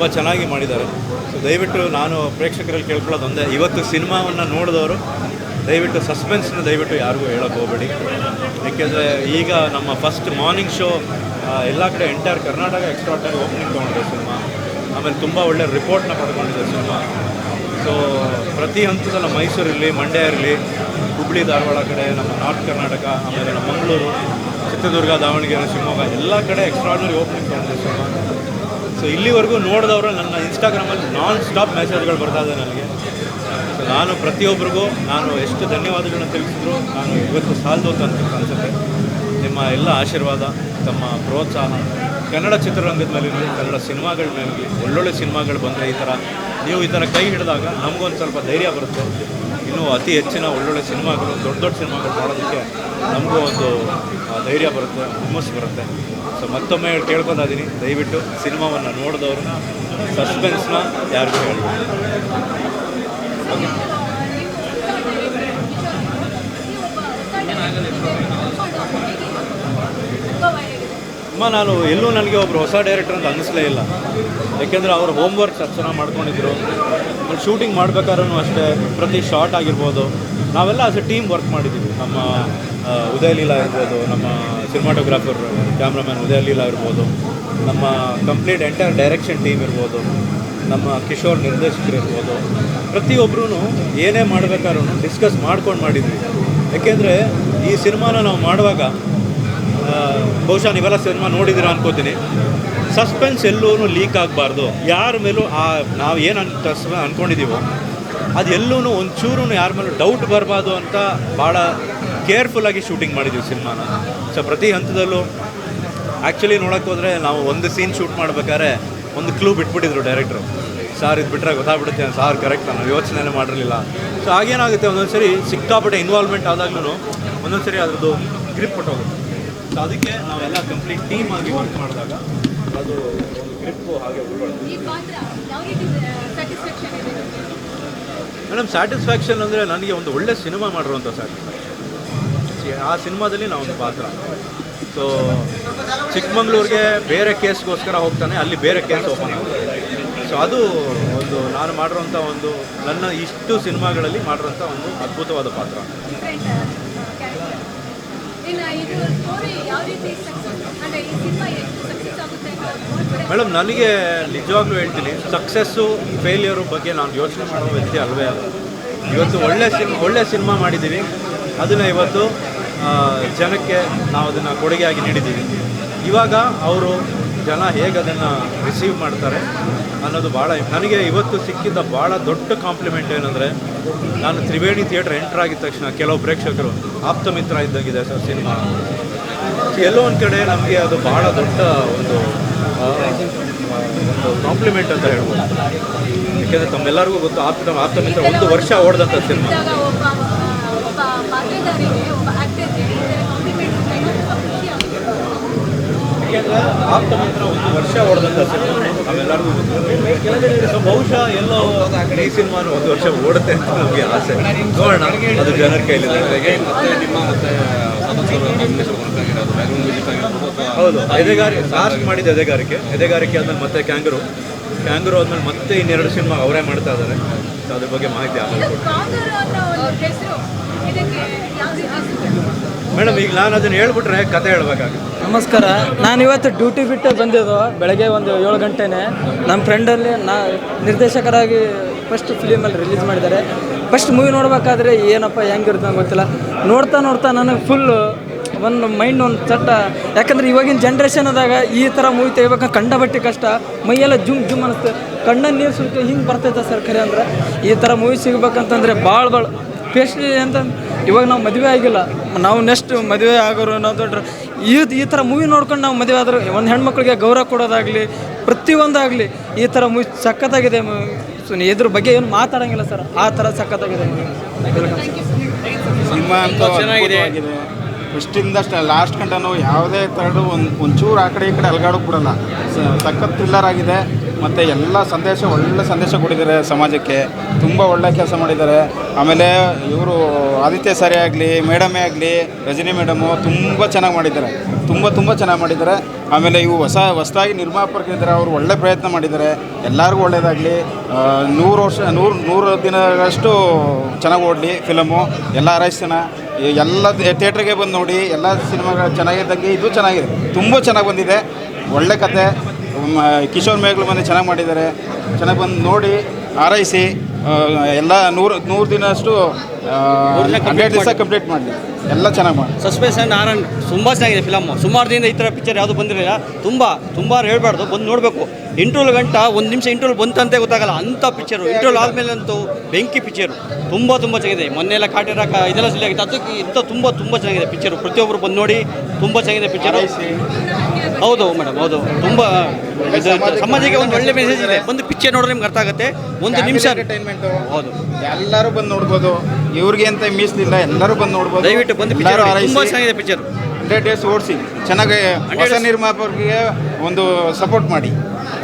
ತುಂಬ ಚೆನ್ನಾಗಿ ಮಾಡಿದ್ದಾರೆ. ಸೊ ದಯವಿಟ್ಟು ನಾನು ಪ್ರೇಕ್ಷಕರಲ್ಲಿ ಕೇಳ್ಕೊಳ್ಳೋದು ಒಂದೇ, ಇವತ್ತು ಸಿನಿಮಾವನ್ನು ನೋಡಿದವರು, ದಯವಿಟ್ಟು ಸಸ್ಪೆನ್ಸ್ನ ದಯವಿಟ್ಟು ಯಾರಿಗೂ ಹೇಳೋಕ್ಕೆ ಹೋಗಬೇಡಿ. ಯಾಕೆಂದರೆ ಈಗ ನಮ್ಮ ಫಸ್ಟ್ ಮಾರ್ನಿಂಗ್ ಶೋ ಎಲ್ಲ ಕಡೆ ಎಂಟೈರ್ ಕರ್ನಾಟಕ ಎಕ್ಸ್ಟ್ರಾಟರಿ ಓಪನಿಂಗ್ ತೊಗೊಂಡಿದೆ ಸಿನಿಮಾ. ಆಮೇಲೆ ತುಂಬ ಒಳ್ಳೆ ರಿಪೋರ್ಟ್ನ ಪಡ್ಕೊಂಡಿದೆ ಸಿನಿಮಾ. ಸೊ ಪ್ರತಿ ಹಂತದಲ್ಲ ಮೈಸೂರಿರಲಿ ಮಂಡ್ಯ ಇರಲಿ, ಹುಬ್ಳಿ, ಧಾರವಾಡ ಕಡೆ, ನಮ್ಮ ನಾರ್ತ್ ಕರ್ನಾಟಕ, ಆಮೇಲೆ ನಮ್ಮ ಮಂಗಳೂರು, ಚಿತ್ರದುರ್ಗ, ದಾವಣಗೆರೆ, ಶಿವಮೊಗ್ಗ, ಎಲ್ಲ ಕಡೆ ಎಕ್ಸ್ಟ್ರಾಡ್ನರಿ ಓಪನಿಂಗ್ ತೊಗೊಂಡಿದೆ ಸಿನಿಮಾ. ಸೊ ಇಲ್ಲಿವರೆಗೂ ನೋಡಿದವರು ನನ್ನ ಇನ್ಸ್ಟಾಗ್ರಾಮಲ್ಲಿ ನಾನ್ ಸ್ಟಾಪ್ ಮೆಸೇಜ್ಗಳು ಬರ್ತಾ ಇದೆ ನನಗೆ. ಸೊ ನಾನು ಪ್ರತಿಯೊಬ್ಬರಿಗೂ ನಾನು ಎಷ್ಟು ಧನ್ಯವಾದಗಳನ್ನ ತಿಳಿಸಿದ್ರು ನಾನು ಇವತ್ತು ಸಾಲದು ಅಂತ ಅನ್ಸುತ್ತೆ. ನಿಮ್ಮ ಎಲ್ಲ ಆಶೀರ್ವಾದ, ತಮ್ಮ ಪ್ರೋತ್ಸಾಹ, ಕನ್ನಡ ಚಿತ್ರರಂಗದ ಮೇಲೆ ಕನ್ನಡ ಸಿನಿಮಾಗಳ ಮೇಲೆ ಒಳ್ಳೊಳ್ಳೆ ಸಿನಿಮಾಗಳು ಬಂದರೆ ಈ ಥರ ನೀವು ಈ ಥರ ಕೈ ಹಿಡಿದಾಗ ನಮಗೊಂದು ಸ್ವಲ್ಪ ಧೈರ್ಯ ಬರುತ್ತೆ. ಇನ್ನೂ ಅತಿ ಹೆಚ್ಚಿನ ಒಳ್ಳೊಳ್ಳೆ ಸಿನಿಮಾಗಳು, ದೊಡ್ಡ ದೊಡ್ಡ ಸಿನಿಮಾಗಳು ಮಾಡೋದಕ್ಕೆ ನಮಗೂ ಒಂದು ಧೈರ್ಯ ಬರುತ್ತೆ ಹುಮ್ಮಸ್ಸು ಬರುತ್ತೆ. ಸೊ ಮತ್ತೊಮ್ಮೆ ಕೇಳ್ಕೊತಾ ಇದ್ದೀನಿ ದಯವಿಟ್ಟು ಸಿನಿಮಾವನ್ನು ನೋಡಿದವ್ರನ್ನ ಸಸ್ಪೆನ್ಸ್ನ ಯಾರಿಗೂ ಹೇಳಬೇಡಿ. ಅಮ್ಮ, ನಾನು ಎಲ್ಲೂ ನನಗೆ ಒಬ್ಬರು ಹೊಸ ಡೈರೆಕ್ಟರ್ ಅಂತ ಅನ್ನಿಸ್ಲೇ ಇಲ್ಲ. ಯಾಕೆಂದರೆ ಅವರು ಹೋಮ್ ವರ್ಕ್ ಚೆನ್ನಾಗಿ ಮಾಡ್ಕೊಂಡಿದ್ರು ಶೂಟಿಂಗ್ ಮಾಡ್ಬೇಕಾದ್ರೂ ಅಷ್ಟೇ, ಪ್ರತಿ ಶಾರ್ಟ್ ಆಗಿರ್ಬೋದು. ನಾವೆಲ್ಲ ಆಸ್ ಎ ಟೀಮ್ ವರ್ಕ್ ಮಾಡಿದ್ದೀವಿ ನಮ್ಮ ಉದಯ ಲೀಲಾ ಇರ್ಬೋದು, ನಮ್ಮ ಸಿನಿಮಾಟೋಗ್ರಾಫರ್ ಕ್ಯಾಮ್ರಾಮ್ಯಾನ್ ಉದಯ ಲೀಲಾ ಇರ್ಬೋದು, ನಮ್ಮ ಕಂಪ್ಲೀಟ್ ಎಂಟೈರ್ ಡೈರೆಕ್ಷನ್ ಟೀಮ್ ಇರ್ಬೋದು, ನಮ್ಮ ಕಿಶೋರ್ ನಿರ್ದೇಶಕರು ಇರ್ಬೋದು. ಪ್ರತಿಯೊಬ್ಬರೂ ಏನೇ ಮಾಡಬೇಕಾದ್ರೂ ಡಿಸ್ಕಸ್ ಮಾಡ್ಕೊಂಡು ಮಾಡಿದ್ವಿ. ಯಾಕೆಂದರೆ ಈ ಸಿನಿಮಾನ ನಾವು ಮಾಡುವಾಗ ಬಹುಶಃ ನೀವೆಲ್ಲ ಸಿನಿಮಾ ನೋಡಿದ್ದೀರಾ ಅನ್ಕೋತೀನಿ. ಸಸ್ಪೆನ್ಸ್ ಎಲ್ಲೂ ಲೀಕ್ ಆಗಬಾರ್ದು. ಯಾರ ಮೇಲೂ ಆ ನಾವು ಏನು ಅಂತ ಅಂದ್ಕೊಂಡಿದ್ದೀವೋ ಅದು ಎಲ್ಲೂ ಒಂಚೂರು ಯಾರ ಮೇಲೂ ಡೌಟ್ ಬರಬಾರ್ದು ಅಂತ ಭಾಳ ಕೇರ್ಫುಲ್ಲಾಗಿ ಶೂಟಿಂಗ್ ಮಾಡಿದ್ದೀವಿ ಸಿನಿಮಾನ. ಸೊ ಪ್ರತಿ ಹಂತದಲ್ಲೂ ಆ್ಯಕ್ಚುಲಿ ನೋಡೋಕೆ ಹೋದರೆ ನಾವು ಒಂದು ಸೀನ್ ಶೂಟ್ ಮಾಡ್ಬೇಕಾದ್ರೆ ಒಂದು ಕ್ಲೂ ಬಿಟ್ಬಿಟ್ಟಿದ್ರು ಡೈರೆಕ್ಟ್ರು ಸಾರ್ ಇದು ಬಿಟ್ಟರೆ ಗೊತ್ತಾಗ್ಬಿಡುತ್ತೆ ಸಾರ್ ಕರೆಕ್ಟ್ ನಾನು ಯೋಚನೆನೇ ಮಾಡಿರಲಿಲ್ಲ. ಸೊ ಆಗೇನಾಗುತ್ತೆ ಒಂದೊಂದು ಸರಿ ಸಿಕ್ಕಾಪಟ್ಟೆ ಇನ್ವಾಲ್ವ್ಮೆಂಟ್ ಆದಾಗ್ಲೂ ಒಂದೊಂದು ಸರಿ ಅದ್ರದ್ದು ಗ್ರಿಪ್ ಕೊಟ್ಟೋಗುತ್ತೆ. ಸೊ ಅದಕ್ಕೆ ನಾವೆಲ್ಲ ಕಂಪ್ಲೀಟ್ ಟೀಮ್ ಆಗಿ ವರ್ಕ್ ಮಾಡಿದಾಗ ಅದು ಒಂದು ಗ್ರಿಪ್ ಹಾಗೆ? ಮೇಡಮ್ ಸ್ಯಾಟಿಸ್ಫ್ಯಾಕ್ಷನ್ ಅಂದರೆ ನನಗೆ ಒಂದು ಒಳ್ಳೆ ಸಿನಿಮಾ ಮಾಡಿರುವಂಥ ಸ್ಯಾಟಿಸ್ಫ್ಯಾಕ್ಷನ್ ಆ ಸಿನಿಮಾದಲ್ಲಿ ಒಂದು ಪಾತ್ರ. ಸೊ ಚಿಕ್ಕಮಂಗ್ಳೂರಿಗೆ ಬೇರೆ ಕೇಸ್ಗೋಸ್ಕರ ಹೋಗ್ತಾನೆ ಅಲ್ಲಿ ಬೇರೆ ಕೇಸ್ ಓಪನ್ ಸೊ ಅದು ಒಂದು ನಾನು ಮಾಡಿರೋಂಥ ಒಂದು ನನ್ನ ಇಷ್ಟು ಸಿನಿಮಾಗಳಲ್ಲಿ ಮಾಡಿರೋಂಥ ಒಂದು ಅದ್ಭುತವಾದ ಪಾತ್ರ. ಮೇಡಮ್, ನನಗೆ ನಿಜವಾಗ್ಲೂ ಹೇಳ್ತೀನಿ ಸಕ್ಸಸ್ಸು ಫೇಲಿಯರು ಬಗ್ಗೆ ನಾನು ಯೋಚನೆ ಮಾಡೋ ವ್ಯಕ್ತಿ ಅಲ್ವೇ ಅಲ್ಲ. ಇವತ್ತು ಒಳ್ಳೆ ಸಿನ್ ಒಳ್ಳೆ ಸಿನಿಮಾ ಮಾಡಿದ್ದೀವಿ. ಅದನ್ನು ಇವತ್ತು ಜನಕ್ಕೆ ನಾವು ಅದನ್ನು ಕೊಡುಗೆಯಾಗಿ ನೀಡಿದ್ದೀವಿ. ಇವಾಗ ಅವರು ಜನ ಹೇಗೆ ಅದನ್ನು ರಿಸೀವ್ ಮಾಡ್ತಾರೆ ಅನ್ನೋದು ಭಾಳ ನನಗೆ ಇವತ್ತು ಸಿಕ್ಕಿದ್ದ ಭಾಳ ದೊಡ್ಡ ಕಾಂಪ್ಲಿಮೆಂಟ್ ಏನಂದರೆ ನಾನು ತ್ರಿವೇಣಿ ಥಿಯೇಟರ್ ಎಂಟರ್ ಆಗಿದ ತಕ್ಷಣ ಕೆಲವು ಪ್ರೇಕ್ಷಕರು ಆಪ್ತ ಮಿತ್ರ ಇದ್ದಂಗಿದೆ ಸರ್ ಸಿನಿಮಾ. ಎಲ್ಲೋ ಒಂದು ಕಡೆ ನಮಗೆ ಅದು ಬಹಳ ದೊಡ್ಡ ಒಂದು ಒಂದು ಕಾಂಪ್ಲಿಮೆಂಟ್ ಅಂತ ಹೇಳ್ಬೋದು. ಯಾಕೆಂದರೆ ತಮ್ಮೆಲ್ಲರಿಗೂ ಗೊತ್ತು, ಆಪ್ತ ಆಪ್ತ ಮಿತ್ರ ಒಂದು ವರ್ಷ ಓಡ್ದಂಥ ಸಿನಿಮಾ ಇದ್ದಾಗ ಒಬ್ಬ ಆ, ಒಬ್ಬ ಪಾತ್ರಧಾರಿಗೆ ಒಬ್ಬ ಆಕ್ಟರ್ಗೆ ಈ ಥರ ಕಾಂಪ್ಲಿಮೆಂಟ್ ತುಂಬ ಖುಷಿ ಆಗುತ್ತೆ ಯಾಕೆಂದರೆ ಆಪ್ತ ಮಿತ್ರ ಒಂದು ವರ್ಷ ಓಡ್ದಂಥ ಸಿನಿಮಾ. ನಮ್ಮೆಲ್ಲರಿಗೂ ಗೊತ್ತು ಸೊ ಬಹುಶಃ ಎಲ್ಲೋ ಈ ಸಿನಿಮಾನು ಒಂದು ವರ್ಷ ಓಡುತ್ತೆ ಅಂತ ನಮಗೆ ಆಸೆ. ನೋಡೋಣ ಅದು ಜನರ ಕೈಲಿದೆ. ಮತ್ತೆ ನಿಮ್ಮ ಮತ್ತೆ ಹೌದು. ಎದೆಗಾರಿಕೆ ಲಾಸ್ಟ್ ಮಾಡಿದ ಎದೆಗಾರಿಕೆ. ಎದೆಗಾರಿಕೆ ಆದ್ಮೇಲೆ ಮತ್ತೆ ಕ್ಯಾಂಗರು ಕ್ಯಾಂಗರು ಆದ್ಮೇಲೆ ಮತ್ತೆ ಇನ್ನೆರಡು ಸಿನಿಮಾ ಅವರೇ ಮಾಡ್ತಾ ಇದ್ದಾರೆ. ಅದ್ರ ಬಗ್ಗೆ ಮಾಹಿತಿ ಆಮೇಲೆ ಕೊಡ್ತೀನಿ. ಮೇಡಮ್, ಈಗ ನಾನು ಅದನ್ನ ಹೇಳ್ಬಿಟ್ರೆ ಕತೆ ಹೇಳ್ಬೇಕಾಗುತ್ತೆ. ನಮಸ್ಕಾರ. ನಾನು ಇವತ್ತು ಡ್ಯೂಟಿ ಬಿಟ್ಟು ಬಂದಿದ್ದು ಬೆಳಗ್ಗೆ ಒಂದು ಏಳು ಗಂಟೆನೆ. ನಮ್ಮ ಫ್ರೆಂಡಲ್ಲಿ ನಾ ನಿರ್ದೇಶಕರಾಗಿ ಫಸ್ಟ್ ಫಿಲಿಮಲ್ಲಿ ರಿಲೀಸ್ ಮಾಡಿದ್ದಾರೆ. ಫಸ್ಟ್ ಮೂವಿ ನೋಡ್ಬೇಕಾದ್ರೆ ಏನಪ್ಪ, ಹೆಂಗಿರುತ್ತೆ ಗೊತ್ತಿಲ್ಲ. ನೋಡ್ತಾ ನೋಡ್ತಾ ನನಗೆ ಫುಲ್ ಒಂದು ಮೈಂಡ್ ಒಂದು ಚಟ್ಟ. ಯಾಕಂದ್ರೆ ಇವಾಗಿನ ಜನ್ರೇಷನ್ದಾಗ ಈ ಥರ ಮೂವಿ ತೆಗಿಬೇಕು ಕಂಡ ಬಟ್ಟೆ ಕಷ್ಟ. ಮೈಯೆಲ್ಲ ಜುಮ್ ಜುಮ್ ಅನಿಸ್ತು ಕಣ್ಣಲ್ಲಿ ನೀರು ಸುಲ್ಕ ಹಿಂಗೆ ಬರ್ತೈತೆ ಸರ್ ಖರೆ ಅಂದ್ರೆ. ಈ ಥರ ಮೂವಿ ಸಿಗಬೇಕಂತಂದ್ರೆ ಭಾಳ ಭಾಳ ಪೇಸ್ಟ್ ಅಂತ ಇವಾಗ ನಾವು ಮದುವೆ ಆಗಿಲ್ಲ. ನಾವು ನೆಕ್ಸ್ಟ್ ಮದುವೆ ಆಗೋರು ಅನ್ನೋದು ದೊಡ್ಡ ಈ ಈ ಥರ ಮೂವಿ ನೋಡ್ಕೊಂಡು ನಾವು ಮದುವೆ ಆದರೂ ಒಂದು ಹೆಣ್ಮಕ್ಳಿಗೆ ಗೌರವ ಕೊಡೋದಾಗಲಿ ಪ್ರತಿಯೊಂದಾಗಲಿ ಈ ಥರ ಮೂವಿ ಸಖತ್ತಾಗಿದೆ ಸೊ ಇದ್ರ ಬಗ್ಗೆ ಏನು ಮಾತಾಡೋಂಗಿಲ್ಲ ಸರ್. ಆ ಥರ ಸಖತ್ತಾಗಿದೆ ಸಿನಿಮಾ ಅಂತ ಚೆನ್ನಾಗಿದೆ. ಫಸ್ಟಿಂದ ಲಾಸ್ಟ್ ಗಂಟೆ ನಾವು ಯಾವುದೇ ಥರದ್ದು ಒಂದು ಒಂಚೂರು ಆ ಕಡೆ ಈ ಕಡೆ ಅಲ್ಗಾಡೋಕೆ ಬಿಡಲ್ಲ. ಸ- ಸಖತ್ ಥ್ರಿಲ್ಲರ್ ಆಗಿದೆ. ಮತ್ತು ಎಲ್ಲ ಸಂದೇಶ, ಒಳ್ಳೆ ಸಂದೇಶ ಕೊಟ್ಟಿದ್ದಾರೆ ಸಮಾಜಕ್ಕೆ. ತುಂಬ ಒಳ್ಳೆ ಕೆಲಸ ಮಾಡಿದ್ದಾರೆ. ಆಮೇಲೆ ಇವರು ಆದಿತ್ಯ ಸರಿ ಆಗಲಿ, ಮೇಡಮೇ ಆಗಲಿ, ರಜನಿ ಮೇಡಮು ತುಂಬ ಚೆನ್ನಾಗಿ ಮಾಡಿದ್ದಾರೆ. ತುಂಬ ತುಂಬ ಚೆನ್ನಾಗಿ ಮಾಡಿದ್ದಾರೆ. ಆಮೇಲೆ ಇವು ಹೊಸ, ಹೊಸದಾಗಿ ನಿರ್ಮಾಪಕರಿದ್ದಾರೆ ಅವರು ಒಳ್ಳೆ ಪ್ರಯತ್ನ ಮಾಡಿದ್ದಾರೆ. ಎಲ್ಲರಿಗೂ ಒಳ್ಳೆಯದಾಗಲಿ ನೂರು ವರ್ಷ, ನೂರು ನೂರು ದಿನಗಳಷ್ಟು ಚೆನ್ನಾಗಿ ಓಡಲಿ ಫಿಲಮು. ಎಲ್ಲ ಹಾರೈಸೋಣ ಜನ ಎಲ್ಲ ಥಿಯೇಟ್ರಿಗೆ ಬಂದು ನೋಡಿ, ಎಲ್ಲ ಸಿನಿಮಾಗಳು ಚೆನ್ನಾಗಿದ್ದಂಗೆ ಇದು ಚೆನ್ನಾಗಿದೆ. ತುಂಬ ಚೆನ್ನಾಗಿ ಬಂದಿದೆ. ಒಳ್ಳೆ ಕತೆ. ಕಿಶೋರ್ ಮೇಘ್ಲು ಬಂದು ಚೆನ್ನಾಗಿ ಮಾಡಿದ್ದಾರೆ. ಚೆನ್ನಾಗಿ ಬಂದು ನೋಡಿ ಆರೈಸಿ ಎಲ್ಲ ನೂರು ನೂರು ದಿನ ಅಷ್ಟು ಹಂಡ್ರೆಡ್ ದಿವಸ ಕಂಪ್ಲೀಟ್ ಮಾಡಲಿ ಎಲ್ಲ ಚೆನ್ನಾಗಿ ಮಾಡಿ. ಸಸ್ಪೆನ್ಸ್ ಆ್ಯಂಡ್ ಆರನ್ ತುಂಬ ಚೆನ್ನಾಗಿದೆ ಫಿಲಮ್ ಸುಮಾರು ದಿನದಿಂದ ಈ ಥರ ಪಿಕ್ಚರ್ ಯಾವುದು ಬಂದಿರಲಿಲ್ಲ. ತುಂಬ ತುಂಬ ಹೇಳ್ಬಾರ್ದು ಬಂದು ನೋಡಬೇಕು. ಇಂಟ್ರೋಲ್ ಗಂಟ ಒಂದು ನಿಮಿಷ ಇಂಟ್ರೋಲ್ ಬಂತಂತೆ ಗೊತ್ತಾಗಲ್ಲ. ಅಂಥ ಪಿಕ್ಚರು ಇಂಟ್ರೋಲ್ ಆದಮೇಲೆ ಅಂತೂ ಬೆಂಕಿ ಪಿಕ್ಚರು ತುಂಬ ತುಂಬ ಚೆನ್ನಾಗಿದೆ. ಮೊನ್ನೆ ಎಲ್ಲ ಕಾಟಿರಾಕ ಇದೆಲ್ಲ ಸಿಲಿ ಆಗಿತ್ತು. ಅದಕ್ಕೆ ಇಂಥ ತುಂಬ ತುಂಬ ಚೆನ್ನಾಗಿದೆ ಪಿಕ್ಚರು ಪ್ರತಿಯೊಬ್ಬರು ಬಂದು ನೋಡಿ ತುಂಬ ಚೆನ್ನಾಗಿದೆ ಪಿಕ್ಚರು ಹೌದು ಮೇಡಮ್ ಹೌದು. ತುಂಬ ಸಮಾಜಕ್ಕೆ ಒಂದು ಒಳ್ಳೆ ಮೆಸೇಜ್ ಇದೆ. ಒಂದು ಪಿಕ್ಚರ್ ನೋಡಿದ್ರೆ ನಿಮ್ಗೆ ಅರ್ಥ ಆಗುತ್ತೆ. ಒಂದು ನಿಮಿಷ. ಎಂಟರ್ಟೈನ್ಮೆಂಟ್ ಹೌದು. ಎಲ್ಲರೂ ಬಂದು ನೋಡ್ಬೋದು. ಇವ್ರಿಗೆ ಅಂತ ಮೀಸಲಿಲ್ಲ ಎಲ್ಲರೂ ಬಂದು ನೋಡ್ಬೋದು. ದಯವಿಟ್ಟು ಬಂದು ಪಿಚ್ಚರ್ ಪಿಕ್ಚರ್ ತುಂಬ ಚೆನ್ನಾಗಿದೆ ಪಿಕ್ಚರ್ ಹಂಡ್ರೆಡ್ ಡೇಸ್ ಓಡಿಸಿ. ಚೆನ್ನಾಗಿ ಹೊಸ ನಿರ್ಮಾಪಕರಿಗೆ ಒಂದು ಸಪೋರ್ಟ್ ಮಾಡಿ.